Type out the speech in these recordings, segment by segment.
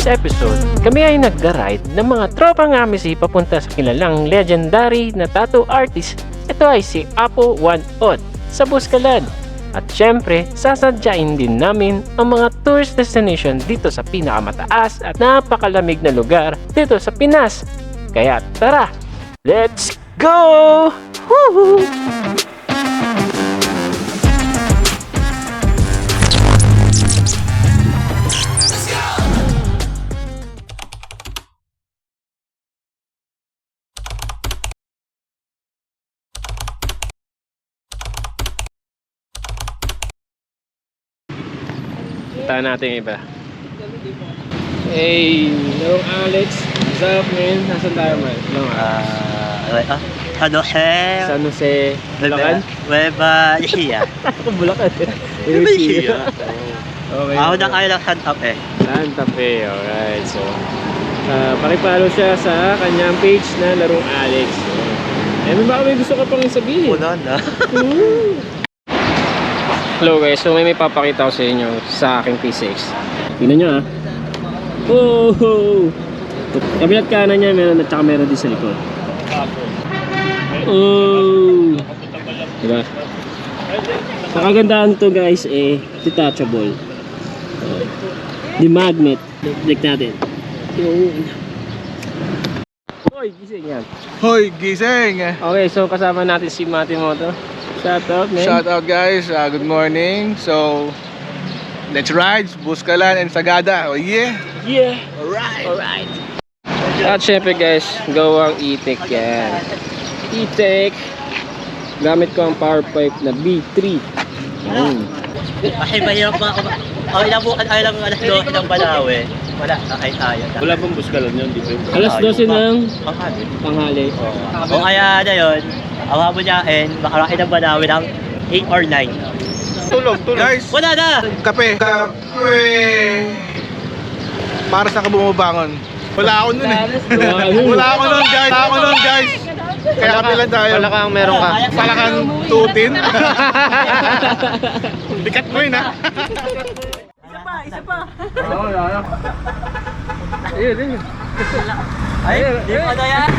this episode, kami ay nagda-ride ng mga tropang amisi papunta sa kilalang legendary na tattoo artist. Ito ay si Apo One Odd sa Buscalan. At syempre, sasadyain din namin ang mga tourist destination dito sa pinakamataas at napakalamig na lugar dito sa Pinas. Kaya tara, let's go! Woohoo! Puntahan natin iba. Hey, larong Alex. What's up, man? Nasaan tayo, man? No, Ah, uh, ah, ano eh? San Jose, Bulacan? Nueva Ecija. Ako, Bulacan. Nueva Ecija. Okay. Ako kayo ng Santa Fe. Santa Fe, alright. So, uh, pakipalo siya sa kanyang page na larong Alex. So, eh, may baka may gusto ka pang sabihin. Puno na. Hello guys, so may may papakita ko sa inyo sa aking P6 Tingnan nyo ah Oh! Kabilat kanan niya meron at saka meron din sa likod Oh! Diba? Ang kagandahan to guys eh detachable oh. The magnet Click natin. Hoy, gising yan Hoy, gising! Okay, so kasama natin si Matimoto Shout out man Shout out guys, uh, good morning. So, let's ride, Buskalan and Sagada. Oh yeah! Yeah! Alright! Alright. At syempre guys, gawang e-tech yan. E-tech. Gamit ko ang power pipe na B3. Yun. Kasi mahirap ba ako. Ako ilang bukan, ay lang alas 12 ng Balawe. Wala, nakay tayo. Wala bang buskalan yun? Di ba? Alas 12 ng Ang hali. tanghali. O kaya na yun, ang hapon niya and makaraki ng Balawe ng 8 or 9. Tulog, tulog. Guys, Wala na! kape. Kape! Para sa ka bumabangon. Wala ako nun eh. Wala ako nun guys. Wala ako nun guys. Kaya kape lang tayo. Wala kang meron ka. Wala kang tutin. Bikat mo yun ha. Ay, di pa na yan!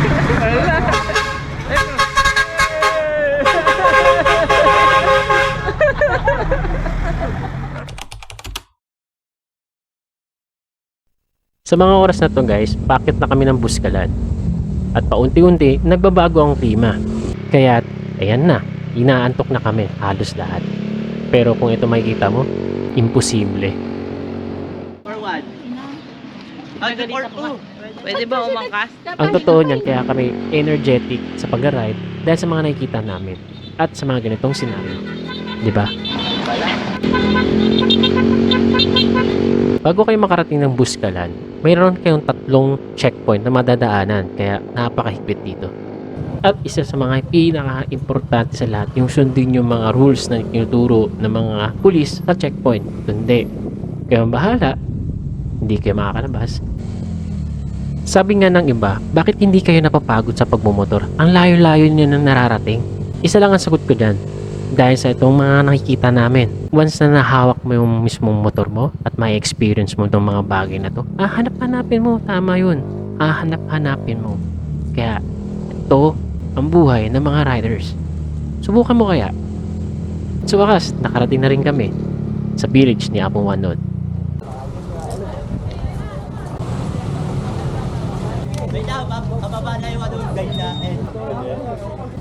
Sa mga oras na to guys, pakit na kami ng buskalan. At paunti-unti, nagbabago ang klima. Kaya, ayan na, inaantok na kami halos lahat. Pero kung ito makikita mo, imposible. Or 1. Ay, or 2. Pwede ba umangkas? Ang totoo niyan kaya kami energetic sa pag-ride dahil sa mga nakikita namin at sa mga ganitong scenario. Di ba? Bago kayo makarating ng Buskalan, mayroon kayong tatlong checkpoint na madadaanan kaya napakahigpit dito. At isa sa mga pinaka-importante sa lahat, yung sundin yung mga rules na tinuturo ng mga pulis sa checkpoint. Kundi, kayo bahala, hindi kayo makakalabas, sabi nga ng iba, bakit hindi kayo napapagod sa pagmumotor? Ang layo-layo niyo nang nararating. Isa lang ang sagot ko dyan. Dahil sa itong mga nakikita namin. Once na nahawak mo yung mismong motor mo at may experience mo itong mga bagay na to, ah, hanap-hanapin mo. Tama yun. Ah, hanap-hanapin mo. Kaya, ito ang buhay ng mga riders. Subukan mo kaya. Sa wakas, nakarating na rin kami sa village ni Apong Wanod. Ano,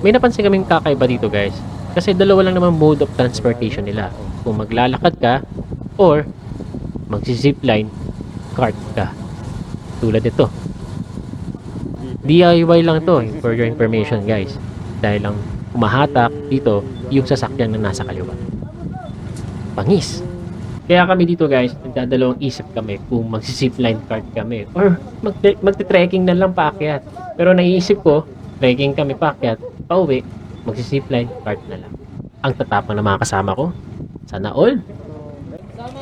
May napansin kaming kakaiba dito guys. Kasi dalawa lang naman mode of transportation nila. Kung maglalakad ka or magsi-zipline, cart ka. Tulad ito. DIY lang to for your information guys. Dahil lang umahatak dito yung sasakyan na nasa kaliwa. Pangis. Kaya kami dito guys, nagdadalawang isip kami kung magsi-zipline cart kami or mag magte-trekking na lang paakyat. Pero naiisip ko, trekking kami paakyat, pauwi, magsi-zipline cart na lang. Ang tatapang ng mga kasama ko, sana all.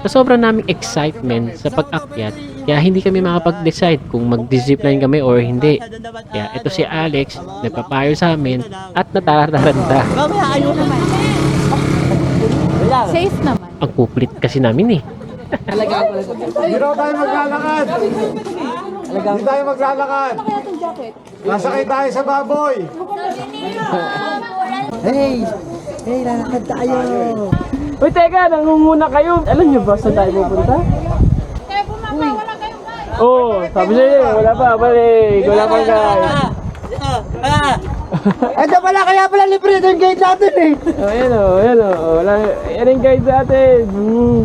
Sa sobrang naming excitement sa pag-akyat, kaya hindi kami makapag-decide kung mag-zipline kami or hindi. Kaya ito si Alex, nagpapayo sa amin at naman. Safe naman. Ang kuplit kasi namin eh. Hindi raw tayo maglalakad. Hindi tayo maglalakad. Nasakay tayo sa baboy. Hey! Hey, lalakad tayo! Uy, teka, nangunguna kayo. Alam niyo ba saan tayo pupunta? Kaya bumaba, wala kayong guys. Oo, oh, sabi sa'yo, wala pa, balik. Wala pang guys. Ito pala, kaya pala libre ito yung gate natin eh! Oh, ayan o, ayan o. Wala, yan ang guide sa atin. Mm.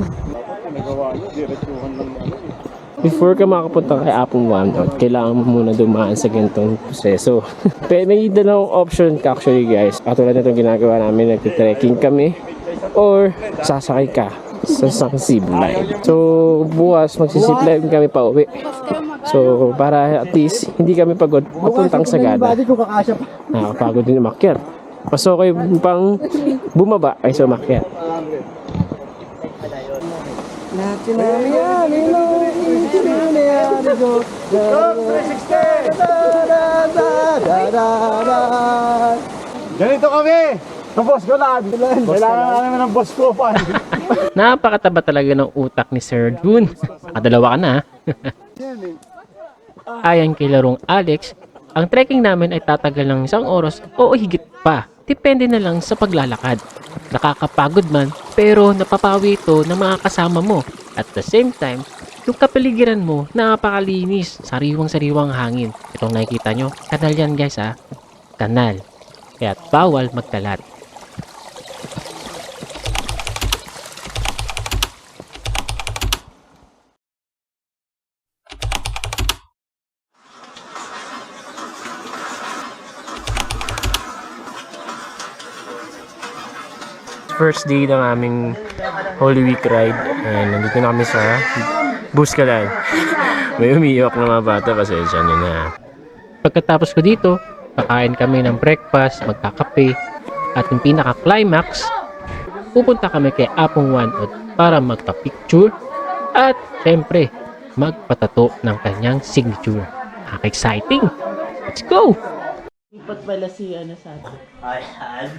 Before ka makapunta kay Apong OneNote, kailangan mo muna dumaan sa ganitong proseso. Pero may dalawang option ka actually guys. Katulad nitong ginagawa namin, nagtitrekking kami or sasakay ka sa isang zip line. So, bukas magsisip line kami pa uwi. So, para at least hindi kami pagod papuntang Sagada. Nakakapagod din umakyat. Mas okay pang bumaba kaysa umakyat. Natin na yan, yan, go. Ganito kami. Ang boss ko lang. Kailangan namin ng boss ko pa. Napakataba talaga ng utak ni Sir June. Nakadalawa ka na. Ayan kay larong Alex, ang trekking namin ay tatagal ng isang oras o higit pa. Depende na lang sa paglalakad. Nakakapagod man, pero napapawi ito ng mga kasama mo. At the same time, yung kapaligiran mo, napakalinis. Sariwang-sariwang hangin. Itong nakikita nyo, kanal yan guys ha. Kanal. Kaya bawal magkalat. first day ng aming Holy Week ride and nandito na kami sa Buskalan. May umiiyak na mga bata, pasensya nyo na. Pagkatapos ko dito, kakain kami ng breakfast, magkakape, at yung pinaka-climax, pupunta kami kay Apong Wanod para magpa-picture at syempre, magpatato ng kanyang signature. Exciting! Let's go! Ayan.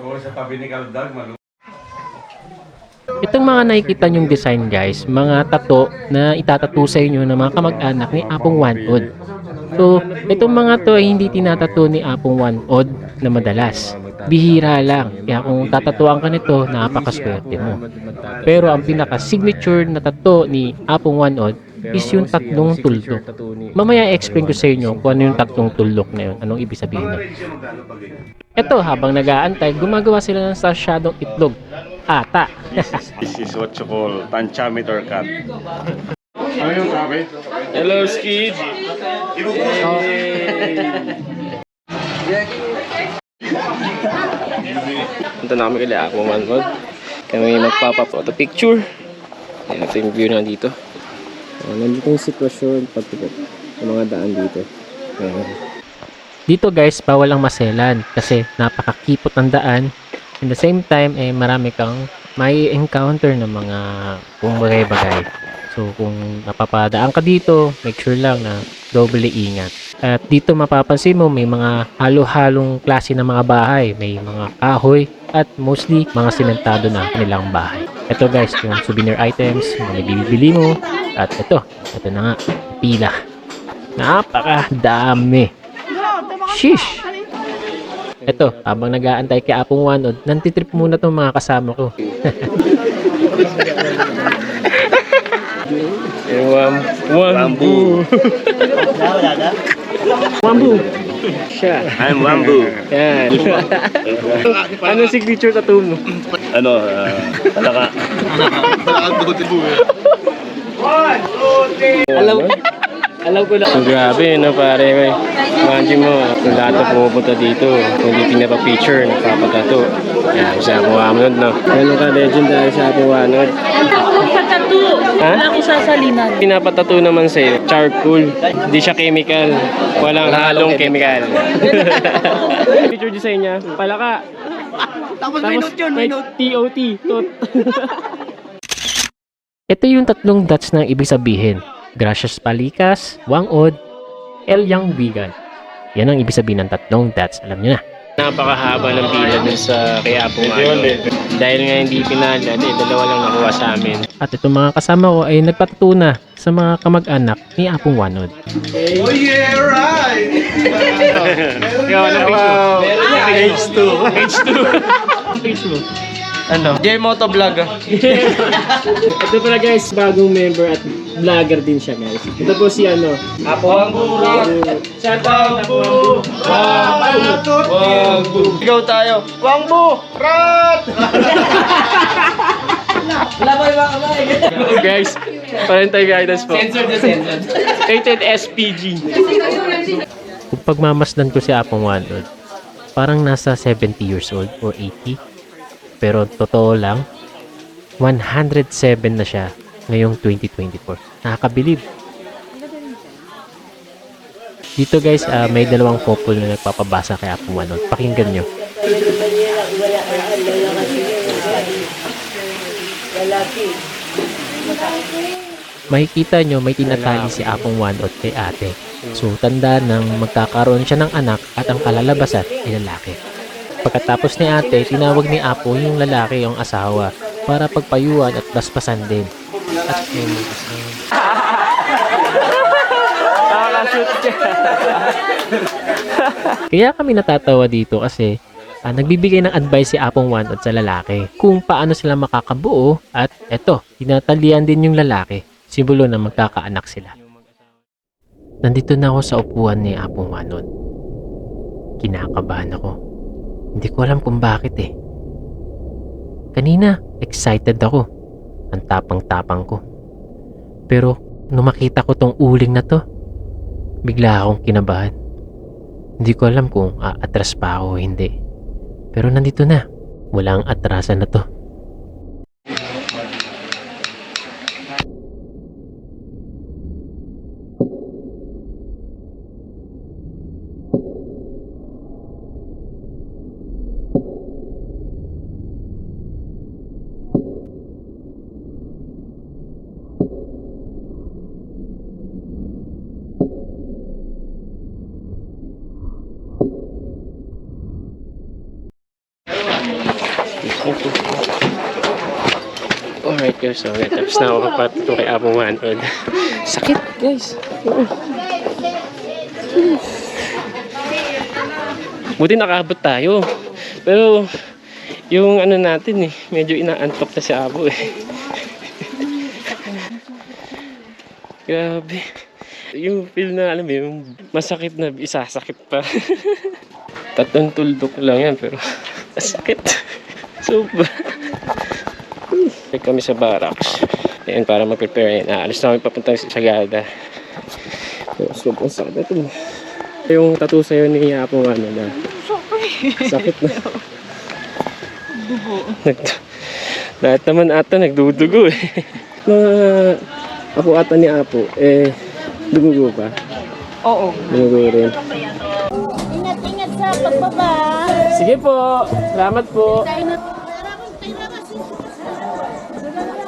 Oo, sa tabi ni Kaldag, malu. Itong mga nakikita nyong design guys, mga tato na itatato sa inyo ng mga kamag-anak ni Apong Wanod. So, itong mga to ay hindi tinatato ni Apong Wanod na madalas. Bihira lang. Kaya kung tatatuan ka nito, napakaswerte mo. Pero ang pinaka-signature na tato ni Apong Wanod is yung tatlong tuldok. Mamaya i-explain ko sa inyo kung ano yung tatlong tuldok na yun. Anong ibig sabihin nun. Ito, habang nag-aantay, gumagawa sila ng sasyadong itlog. Ata. This is what you call tanchameter cut. Ano yung sabi? Hello, Skid! Punta namin kila ako manod. Kami magpapa-photo picture. Ayan, ito yung view na dito. Uh, nandito yung sitwasyon, pati po, yung mga daan dito. Ayan. Dito guys, bawal ang maselan kasi napakakipot ng daan. In the same time, eh, marami kang may encounter ng mga kung bagay-bagay. So, kung napapadaan ka dito, make sure lang na doble ingat. At dito mapapansin mo may mga halo-halong klase ng mga bahay. May mga kahoy at mostly mga sementado na nilang bahay. Ito guys, yung souvenir items, mga bibili mo. At ito, ito na nga, pila. Napakadami. Sheesh! Ito, habang nag-aantay kay Apong Wanod, nantitrip muna tong mga kasama ko. Wam, wambu. Wambu. Siya. I'm Wambu. Yan. ano signature tattoo mo? Ano, uh, talaka. Alam alam ko na. So, grabe, no, pare. Imagine mo, kung lahat na pumupunta dito, kung hindi pinapa-picture, nagpapatato. Yan, siya po amunod, no? Ganun ka legendary siya po amunod. Patato! Ha? Wala akong sasalinan. Pinapatato naman sa'yo, charcoal. Hindi siya chemical. Walang halong chemical. Picture design niya, palaka. Tapos may note yun, may note. TOT, tot. Ito yung tatlong dots na ibig sabihin. Gracias Palikas, Wangod, El Yang Vegan. Yan ang ibig sabihin ng tatlong dots. Alam niyo na. Napakahaba ng pila dun sa kay Apo Ano. Dahil nga hindi pinala, eh, dalawa lang nakuha sa amin. At itong mga kasama ko ay nagpatutuna sa mga kamag-anak ni Apong Wanod. Oh yeah, right! Ikaw, anong page mo? H2. H2. page mo? Ano? J Moto Vlog. Ito pala guys, bagong member at vlogger din siya guys. Ito po si ano, Apo ang Shout out Apo Ikaw tayo. Wangbo! Rat! Wala ba yung mga kamay? guys, parental guidance po. Censored na censored. Rated SPG. Kung pagmamasdan ko si Apong Wanod, parang nasa 70 years old or 80. Pero totoo lang, 107 na siya ngayong 2024. Nakakabilib. Dito guys, ah, may dalawang couple na nagpapabasa kay Apong Wanod. Pakinggan nyo. makikita nyo may tinatali si Apong Wanot kay ate. So tanda nang magkakaroon siya ng anak at ang kalalabasan ay lalaki. Pagkatapos ni ate, tinawag ni Apo yung lalaki yung asawa para pagpayuan at basbasan din. At yung Kaya kami natatawa dito kasi ah, nagbibigay ng advice si Apong Wanot sa lalaki kung paano sila makakabuo at eto, tinatalian din yung lalaki simbolo na magkakaanak sila. Nandito na ako sa upuan ni Apong Wanot. Kinakabahan ako. Hindi ko alam kung bakit eh. Kanina, excited ako. Ang tapang-tapang ko. Pero, nung makita ko tong uling na to, bigla akong kinabahan. Hindi ko alam kung aatras pa ako o hindi. Pero nandito na. Walang atrasan na to. Alright guys, so tapos na ako kapatid kay Apong Wanod. Sakit guys. Oo. Buti nakaabot tayo. Pero yung ano natin eh, medyo inaantok na si Abo eh. Grabe. Yung feel na alam mo, yung masakit na isasakit pa. Tatlong tuldok lang yan pero masakit. Sobra. Balik kami sa barracks. Ayan, para mag-prepare. Na kami papunta sa Sagada. Pero sobrang sakit ito. Yung tattoo sa'yo ni Apo ano na. Sakit na. Dugo. Lahat naman ata nagdudugo eh. Mga apo ata ni Apo, eh, dumugo pa. Oo. Dumugo rin. Ingat-ingat sa pagbaba. Sige po. Salamat po.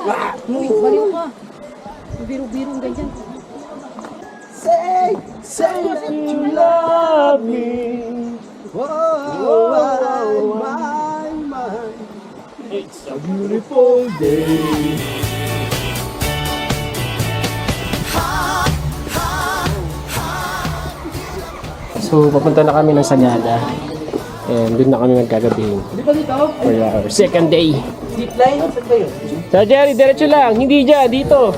Baliw ka. Biro-birong ganyan. So, papunta na kami ng Sagada. And doon na kami magkagabihin. For our second day. Sa Jerry, diretso lang. Hindi dyan, dito.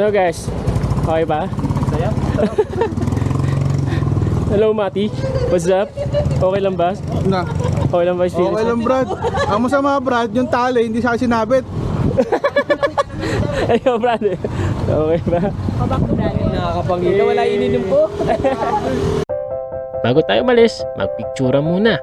Ano guys? Okay ba? Hello Mati. What's up? Okay lang ba? Na. Okay lang ba yung feelings Okay lang, Brad. Ang masama, Brad, yung tali, hindi siya sinabit. Ayaw brad. Okay ba? Nakakapangita, wala ininom po. Bago tayo malis, magpictura muna.